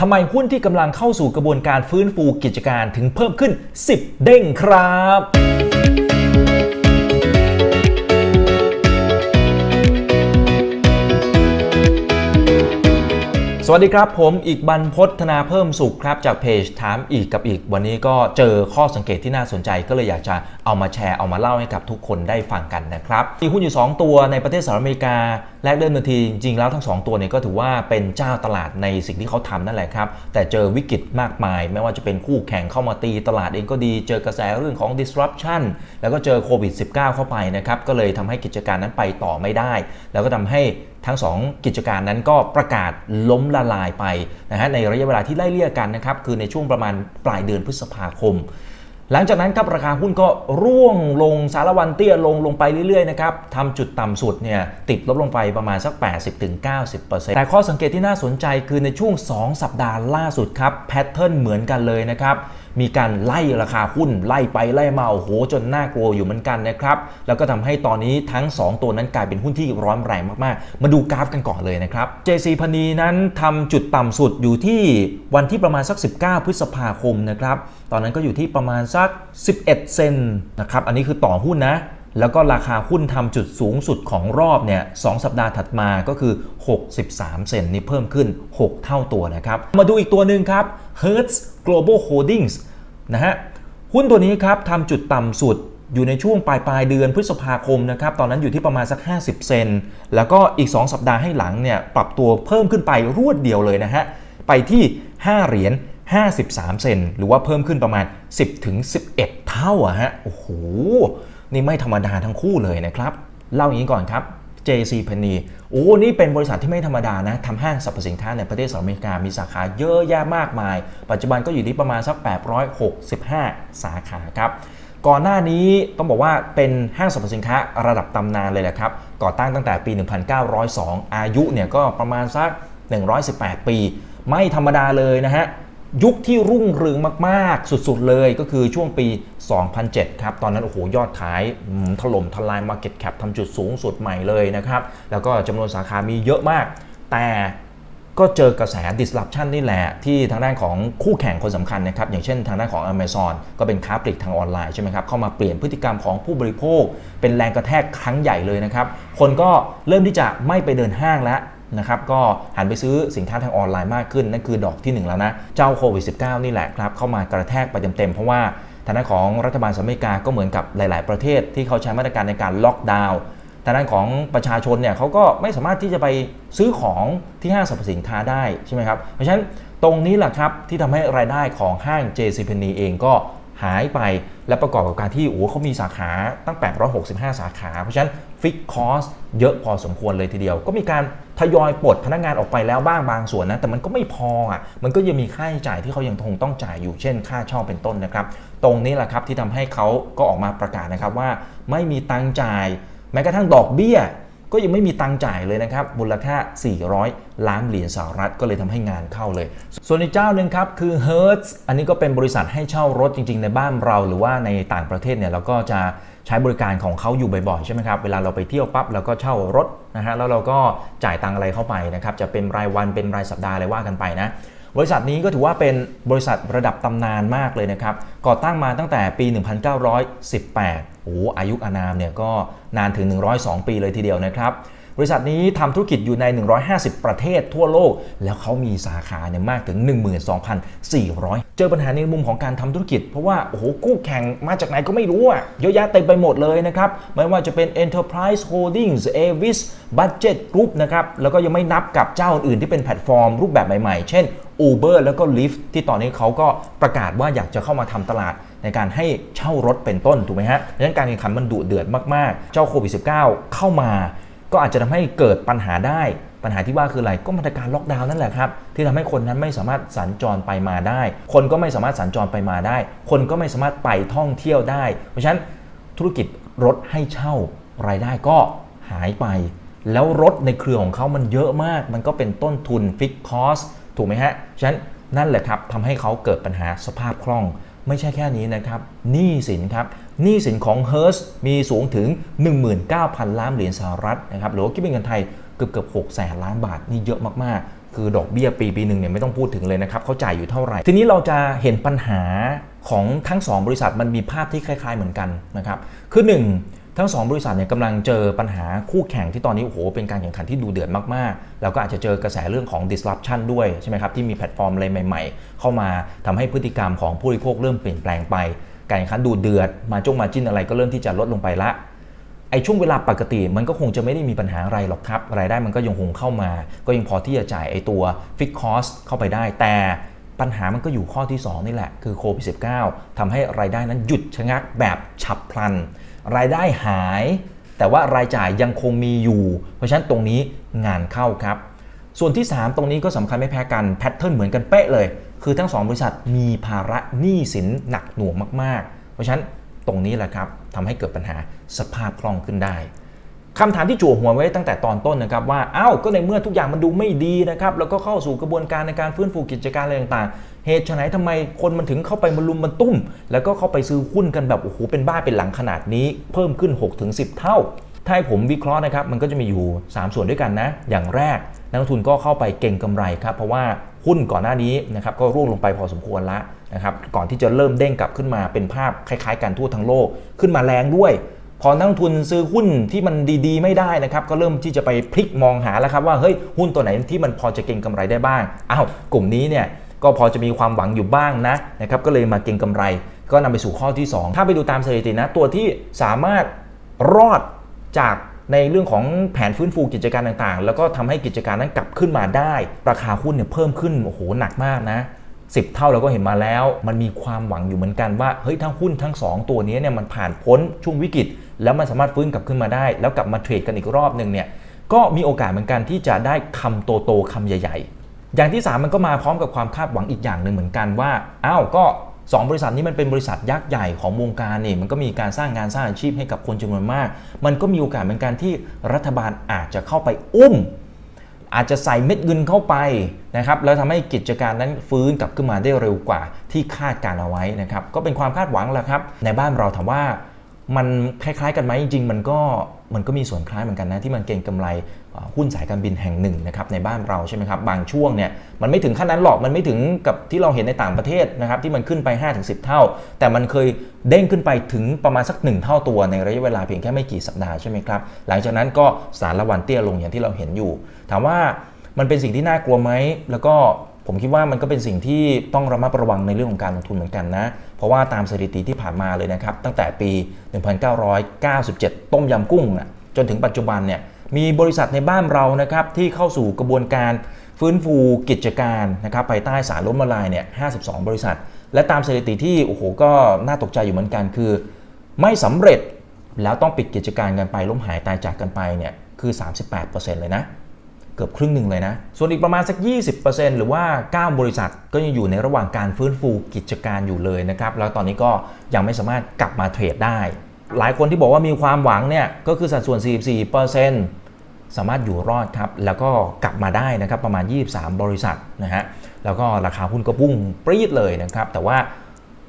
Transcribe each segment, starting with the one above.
ทำไมหุ้นที่กำลังเข้าสู่กระบวนการฟื้นฟูกิจการถึงเพิ่มขึ้น 10 เด้งครับ สวัสดีครับ ผมอีกบรรพฒนาเพิ่มสุขครับจากเพจถามอีกกับอีก วันนี้ก็เจอข้อสังเกตที่น่าสนใจก็เลยอยากจะเอามาแชร์เอามาเล่าให้กับทุกคนได้ฟังกันนะครับมีหุ้นอยู่ 2 ตัวในประเทศสหรัฐอเมริกาแลกเดิมนาทีจริงแล้วทั้ง 2 ตัวเนี่ยก็ถือว่าเป็นเจ้าตลาดในสิ่งที่เขาทำนั่นแหละครับ แต่เจอวิกฤตมากมาย ไม่ว่าจะเป็นคู่แข่งเข้ามาตีตลาดเองก็ดี เจอกระแสเรื่องของ disruption แล้วก็เจอโควิด -19 เข้าไปนะครับก็เลยทำให้กิจการนั้นไปต่อไม่ได้ แล้วก็ทำให้ ทั้ง 2 กิจการนั้นก็ประกาศล้มละลายไปนะฮะในระยะเวลาที่ไล่เลี่ยกันนะครับคือในช่วงประมาณปลายเดือนพฤษภาคม หลังจากนั้นครับราคาหุ้นก็ร่วงลงสารวันเตี้ยลงลงไปเรื่อยๆนะครับทำจุดต่ำสุดเนี่ยติดลบลงไปประมาณสัก 80-90%แต่ข้อสังเกตที่น่าสนใจคือในช่วง 2 สัปดาห์ล่าสุดครับแพทเทิร์นเหมือนกันเลยนะครับ มีการไล่ราคาหุ้นไล่ไปไล่มาโอ้โหจนน่ากลัวอยู่เหมือนกันนะครับแล้วก็ทำให้ตอนนี้ทั้ง 2 ตัวนั้นกลายเป็นหุ้นที่ร้อนแรงมากๆ มาดูกราฟกันก่อนเลยนะครับ JC พนีนั้นทำจุดต่ำสุดอยู่ที่วันที่ประมาณสัก 19 พฤษภาคมนะครับตอนนั้นก็อยู่ที่ประมาณสัก 11 เซนนะครับอันนี้คือต่อหุ้นนะ แล้วก็ราคาหุ้นทำจุดสูงสุดของรอบเนี่ยสสัปดาห์ถัดมาก็คือ 63 เซนนี่เพิ่มขึ้น 6 เท่าตัวนะครับ มาดูอีกตัวหนึ่งครับ Hertz Global Holdings นะฮะหุ้นตัวนี้ครับทำจุดต่ำสุดอยู่ในช่วงปลายปลายเดือนพฤษภาคมนะครับ ตอนนั้นอยู่ที่ประมาณสัก 50 เซน แล้วก็อีก 2 สัปดาห์ให้หลังเนี่ยปรับตัวเพิ่มขึ้นไปรวดเดียวเลยนะฮะ ไปที่ 5 เหรียญ 53 เซน หรือว่าเพิ่มขึ้นประมาณ 10ถึง11 เท่าอะฮะ โอ้โห นี่ไม่ธรรมดาทั้งคู่เลยนะครับ เล่าอย่างนี้ก่อนครับ JC p e n n y โอ้ นี่เป็นบริษัทที่ไม่ธรรมดานะทำห้างสรรพสินค้าในประเทศสหรัฐอเมริกา มีสาขาเยอะแยะมากมาย ปัจจุบันก็อยู่ที่ประมาณสัก 865 สาขาครับ ก่อนหน้านี้ต้องบอกว่าเป็นห้างสรรพสินค้าระดับตำนานเลยแหละครับ ก่อตั้งตั้งแต่ปี 1902 อายุเนี่ยก็ประมาณสัก 118 ปี ไม่ธรรมดาเลยนะฮะ ยุคที่รุ่งเรืองมากๆ สุดๆ เลยก็คือช่วงปี 2007 ครับ ตอนนั้นโอ้โหยอดขายถล่มทลาย Market Cap ทำจุดสูงสุดใหม่เลยนะครับ แล้วก็จำนวนสาขามีเยอะมาก แต่ก็เจอกระแส disruption นี่แหละ ที่ทางด้านของคู่แข่งคนสำคัญนะครับ อย่างเช่นทางด้านของ Amazon ก็เป็นค้าปลีกทางออนไลน์ใช่ไหมครับ เข้ามาเปลี่ยนพฤติกรรมของผู้บริโภค เป็นแรงกระแทกครั้งใหญ่เลยนะครับ คนก็เริ่มที่จะไม่ไปเดินห้างแล้ว นะครับก็หันไปซื้อสินค้าทางออนไลน์มากขึ้น นั่นคือดอกที่ 1 แล้วนะ เจ้าโควิด -19 นี่แหละครับ เข้ามากระแทกไปเต็มๆ เพราะว่าทางด้านของรัฐบาลสหรัฐอเมริกาก็เหมือนกับหลาย ๆ ประเทศที่เขาใช้มาตรการในการล็อกดาวน์ทางด้านของประชาชนเนี่ยเขาก็ไม่สามารถที่จะไปซื้อของที่ห้างสรรพสินค้าได้ใช่ไหมครับเพราะฉะนั้นตรงนี้แหละครับที่ทำให้รายได้ของห้าง JCPenney เองก็ หายไปและประกอบกับการที่โอ้เขามีสาขาตั้ง 865 สาขา เพราะฉะนั้นฟิกคอสเยอะพอสมควรเลยทีเดียว ก็มีการทยอยปลดพนักงานออกไปแล้วบ้างบางส่วนนะ แต่มันก็ไม่พออะมันก็ยังมีค่าใช้จ่ายที่เขายังคงต้องจ่ายอยู่เช่น ค่าเช่าเป็นต้นนะครับ ตรงนี้แหละครับที่ทำให้เขาก็ออกมาประกาศนะครับว่าไม่มีตังค์จ่าย แม้กระทั่งดอกเบี้ย ก็ยังไม่มีตังค์จ่ายเลยนะครับมูลค่า 400 ล้านเหรียญสหรัฐก็เลยทำให้งานเข้าเลย ส่วนอีกเจ้าหนึ่งครับคือ Hertz อันนี้ก็เป็นบริษัทให้เช่ารถจริง ๆ ในบ้านเราหรือว่าในต่างประเทศเนี่ยเราก็จะ ใช้บริการของเขาอยู่บ่อยๆใช่ไหมครับเวลาเราไปเที่ยวปั๊บเราก็เช่ารถนะฮะแล้วเราก็จ่ายตังอะไรเข้าไปนะครับจะเป็นรายวันเป็นรายสัปดาห์อะไรว่ากันไปนะบริษัทนี้ก็ถือว่าเป็นบริษัทระดับตำนานมากเลยนะครับ ก่อตั้งมาตั้งแต่ปี 1918 โอ้อายุอานามเนี่ยก็นานถึง 102 ปีเลยทีเดียวนะครับ บริษัทนี้ทำธุรกิจอยู่ใน 150 ประเทศทั่วโลก แล้วเขามีสาขาเนี่ยมากถึง 12,400 เจอปัญหาในมุมของการทำธุรกิจ เพราะว่าโอ้โหคู่แข่งมาจากไหนก็ไม่รู้อะเยอะแยะเต็มไปหมดเลยนะครับ ไม่ว่าจะเป็น Enterprise Holdings Avis Budget Group นะครับ แล้วก็ยังไม่นับกับเจ้าอื่นที่เป็นแพลตฟอร์มรูปแบบใหม่ๆ เช่น Uber แล้วก็ Lyft ที่ตอนนี้เขาก็ประกาศว่าอยากจะเข้ามาทำตลาดในการให้เช่ารถเป็นต้น ถูกไหมฮะดังนั้นการแข่งขันมันดุเดือดมาก ๆ เจ้าโควิด -19 เข้ามา ก็อาจจะทำให้เกิดปัญหาได้ ปัญหาที่ว่าคืออะไร ก็มาตรการล็อกดาวน์นั่นแหละครับ ที่ทำให้คนนั้นไม่สามารถสัญจรไปมาได้ คนก็ไม่สามารถสัญจรไปมาได้ คนก็ไม่สามารถไปท่องเที่ยวได้ เพราะฉะนั้นธุรกิจรถให้เช่ารายได้ก็หายไป แล้วรถในเครือของเขามันเยอะมาก มันก็เป็นต้นทุนฟิกคอสถูกไหมฮะ ฉะนั้นนั่นแหละครับทำให้เขาเกิดปัญหาสภาพคล่อง ไม่ใช่แค่นี้นะครับหนี้สินครับ หนี้สินของ h e r s มีสูงถึง 19,000 ล้านเหรียญสหรัฐนะครับหรือว่าคิดเป็นเงินไทยเกือบเกือบ6แสนล้านบาทนี่เยอะมากๆ คือดอกเบี้ยปีปีหนึ่งเนี่ยไม่ต้องพูดถึงเลยนะครับเขาจ่ายอยู่เท่าไหร่ ทีนี้เราจะเห็นปัญหาของทั้ง 2 บริษัทมันมีภาพที่คล้าย ๆเหมือนกันนะครับคือ 1 ทั้ง 2 บริษัทเนี่ยกำลังเจอปัญหาคู่แข่งที่ตอนนี้โอ้โหเป็นการแข่งขันที่ดูเดือดมากๆ แล้วก็อาจจะเจอกระแสเรื่องของ disruption ด้วยใช่ไหมครับที่มีแพลตฟอร์มอะไรใหม่ ๆ เข้ามาทำให้พฤติกรรมของผู้บริโภคเริ่มเปลี่ยนแปลงไป การแข่งขันดูเดือด มาจงมาจิ้นอะไรก็เริ่มที่จะลดลงไปละไอ้ช่วงเวลาปกติมันก็คงจะไม่ได้มีปัญหาอะไรหรอกครับ รายได้มันก็ยังคงเข้ามา ก็ยังพอที่จะจ่ายไอ้ตัวฟิกคอสเข้าไปได้ แต่ปัญหามันก็อยู่ข้อที่ 2 นี่แหละ คือโควิด -19 ทำให้รายได้นั้นหยุดชะงักแบบฉับพลัน รายได้หาย แต่ว่ารายจ่ายยังคงมีอยู่ เพราะฉะนั้นตรงนี้งานเข้าครับ ส่วนที่ 3 ตรงนี้ก็สำคัญไม่แพ้กันแพทเทิร์นเหมือนกันเป๊ะเลย คือทั้ง 2 บริษัทมีภาระหนี้สินหนักหน่วงมาก ๆ เพราะฉะนั้นตรงนี้แหละครับทำให้เกิดปัญหาสภาพคล่องขึ้นได้คำถามที่จั่วหัวไว้ตั้งแต่ตอนต้นนะครับว่าอ้าวก็ในเมื่อทุกอย่างมันดูไม่ดีนะครับแล้วก็เข้าสู่กระบวนการในการฟื้นฟูกิจการอะไรต่างๆ เหตุไฉนทำไมคนมันถึงเข้าไปมาลุมมันตุ้ม แล้วก็เข้าไปซื้อหุ้นกันแบบโอ้โหเป็นบ้าเป็นหลังขนาดนี้เพิ่มขึ้น 6-10 เท่า ถ้าให้ผมวิเคราะห์นะครับมันก็จะมีอยู่ 3 ส่วนด้วยกันนะ อย่างแรกนักทุนก็เข้าไปเก่งกำไรครับเพราะว่า หุ้นก่อนหน้านี้นะครับก็ร่วงลงไปพอสมควรละนะครับก่อนที่จะเริ่มเด้งกลับขึ้นมาเป็นภาพคล้ายๆกันทั่วทั้งโลกขึ้นมาแรงด้วย พอนักลงทุนซื้อหุ้นที่มันดีๆ ไม่ได้นะครับก็เริ่มที่จะไปพลิกมองหาแล้วครับว่าเฮ้ยหุ้นตัวไหนที่มันพอจะเก็งกำไรได้บ้างอ้าวกลุ่มนี้เนี่ยก็พอจะมีความหวังอยู่บ้างนะนะครับก็เลยมาเก็งกำไร ก็นำไปสู่ข้อที่ 2 ถ้าไปดูตามสถิตินะตัวที่สามารถรอดจาก ในเรื่องของแผนฟื้นฟูกิจการต่างๆ แล้วก็ทำให้กิจการนั้นกลับขึ้นมาได้ ราคาหุ้นเนี่ยเพิ่มขึ้นโอ้โหหนักมากนะ10เท่าเราก็เห็นมาแล้ว มันมีความหวังอยู่เหมือนกันว่าเฮ้ยทั้งหุ้นทั้ง 2 ตัวนี้เนี่ยมันผ่านพ้นช่วงวิกฤต แล้วมันสามารถฟื้นกลับขึ้นมาได้ แล้วกลับมาเทรดกันอีกรอบหนึ่งเนี่ยก็มีโอกาสเหมือนกันที่จะได้คำโตโตๆคำใหญ่ ๆ อย่างที่ 3 มันก็มาพร้อมกับความคาดหวังอีกอย่างหนึ่งเหมือนกันว่าอ้าวก็ 2 บริษัทนี้มันเป็นบริษัทยักษ์ใหญ่ของวงการนี่มันก็มีการสร้างงานสร้างอาชีพให้กับคนจำนวนมาก มันก็มีโอกาสเหมือนกันที่รัฐบาลอาจจะเข้าไปอุ้ม อาจจะใส่เม็ดเงินเข้าไปนะครับแล้วทำให้กิจการนั้นฟื้นกลับขึ้นมาได้เร็วกว่าที่คาดการเอาไว้นะครับก็เป็นความคาดหวังแหละครับ ในบ้านเราถามว่ามันคล้ายๆ กันไหมจริง ๆ มันก็มันก็มีส่วนคล้ายเหมือนกันนะที่มันเก็งกำไร หุ้นสายการบินแห่งหนึ่งนะครับในบ้านเราใช่ไหมครับบางช่วงเนี่ยมันไม่ถึงขั้นนั้นหรอกมันไม่ถึงกับที่เราเห็นในต่างประเทศนะครับที่มันขึ้นไป 5-10 เท่า แต่มันเคยเด้งขึ้นไปถึงประมาณสัก 1 เท่าตัวในระยะเวลาเพียงแค่ไม่กี่สัปดาห์ใช่ไหมครับหลังจากนั้นก็สารละวันเตี้ยลงอย่างที่เราเห็นอยู่ ถามว่ามันเป็นสิ่งที่น่ากลัวไหมแล้วก็ผมคิดว่ามันก็เป็นสิ่งที่ต้องระมัดระวังในเรื่องของการลงทุนเหมือนกันนะ เพราะว่าตามสถิติที่ผ่านมาเลยนะครับ ตั้งแต่ปี 1997 ต้มยำกุ้งนะจนถึงปัจจุบันเนี่ย มีบริษัทในบ้านเรานะครับที่เข้าสู่กระบวนการฟื้นฟูกิจการนะครับภายใต้สารล้มละลายเนี่ย52 บริษัท และตามสถิติที่โอ้โหก็น่าตกใจอยู่เหมือนกันคือ ไม่สำเร็จแล้วต้องปิดกิจการกันไปล้มหายตายจากกันไปเนี่ยคือ 38%เลยนะ เกือบครึ่งหนึ่งเลยนะ ส่วนอีกประมาณสัก 20%หรือว่า 9 บริษัทก็ยังอยู่ในระหว่างการฟื้นฟูกิจการอยู่เลยนะครับ แล้วตอนนี้ก็ยังไม่สามารถกลับมาเทรดได้ หลายคนที่บอกว่ามีความหวังเนี่ยก็คือสัดส่วน 44%สามารถอยู่รอดครับ แล้วก็กลับมาได้นะครับประมาณ 23 บริษัทนะฮะแล้วก็ราคาหุ้นก็พุ่งปรี๊ดเลยนะครับ แต่ว่า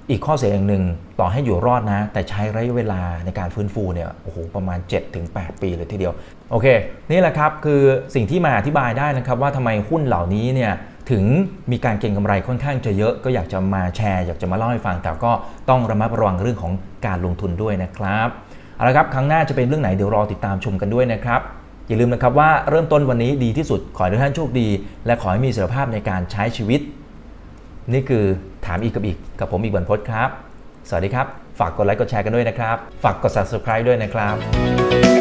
อีกข้อเสียอย่างหนึ่งต่อให้อยู่รอดนะ แต่ใช้ระยะเวลาในการฟื้นฟูเนี่ยโอ้โหประมาณ 7-8 ปีเลยทีเดียว โอเค นี่แหละครับคือสิ่งที่มาอธิบายได้นะครับว่าทำไมหุ้นเหล่านี้เนี่ย ถึงมีการเก็งกำไรค่อนข้างจะเยอะก็อยากจะมาแชร์ อยากจะมาเล่าให้ฟัง แต่ก็ต้องระมัดระวังเรื่องของการลงทุนด้วยนะครับเอาละครับครั้งหน้าจะเป็นเรื่องไหนเดี๋ยวรอติดตามชมกันด้วยนะครับอย่าลืมนะครับว่าเริ่มต้นวันนี้ดีที่สุดขอให้ทุกท่านโชคดี และขอให้มีเสถีภาพในการใช้ชีวิต นี่คือถามอีกกับอีกกับผมอีกบรรพตครับ สวัสดีครับ ฝากกดไลค์กดแชร์กันด้วยนะครับ ฝากกด subscribe ด้วยนะครับ